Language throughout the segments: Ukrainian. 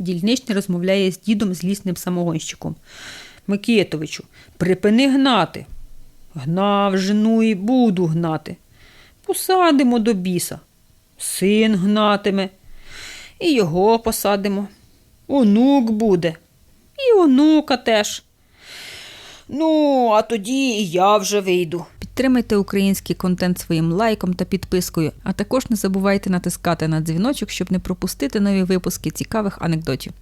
Дільничний розмовляє з дідом злісним самогонщиком. Микитовичу, припини гнати. Гнав жену і буду гнати. Посадимо до біса. Син гнатиме. І його посадимо. Онук буде. І онука теж. Ну, а тоді і я вже вийду. Підтримайте український контент своїм лайком та підпискою, а також не забувайте натискати на дзвіночок, щоб не пропустити нові випуски цікавих анекдотів.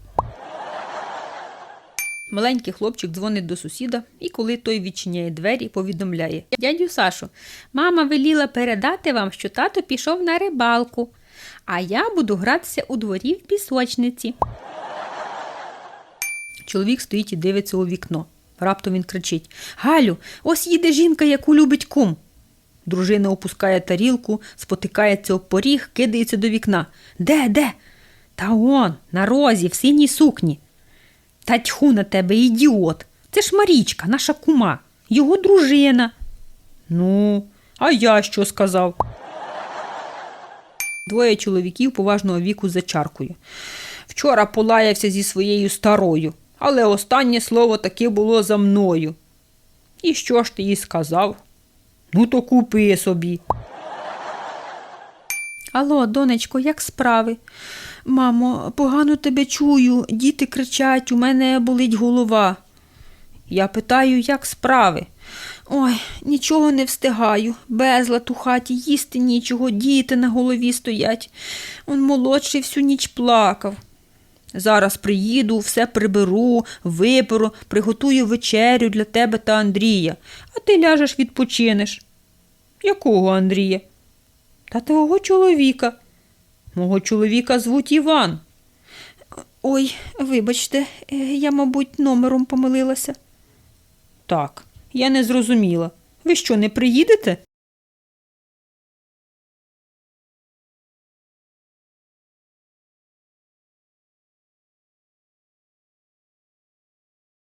Маленький хлопчик дзвонить до сусіда, і коли той відчиняє двері, повідомляє: Дядю Сашу, мама веліла передати вам, що тато пішов на рибалку, а я буду гратися у дворі в пісочниці. Чоловік стоїть і дивиться у вікно. Раптом він кричить: Галю, ось їде жінка, яку любить кум. Дружина опускає тарілку, спотикається об поріг, кидається до вікна. Де, де? Та он, на розі, в синій сукні. Та тьху на тебе, ідіот. Це ж Марічка, наша кума, його дружина. Ну, а я що сказав? Двоє чоловіків поважного віку за чаркою. Вчора полаявся зі своєю старою, але останнє слово таки було за мною. І що ж ти їй сказав? Ну, то купи собі. Алло, донечко, як справи? Мамо, погано тебе чую, діти кричать, у мене болить голова. Я питаю, як справи? Ой, нічого не встигаю. Безлад у хаті, їсти нічого, діти на голові стоять. Он молодший всю ніч плакав. Зараз приїду, все приберу, виперу, приготую вечерю для тебе та Андрія, а ти ляжеш відпочинеш. Якого Андрія? Та твого чоловіка. Мого чоловіка звуть Іван. Ой, вибачте, я, мабуть, номером помилилася. Так, я не зрозуміла. Ви що, не приїдете?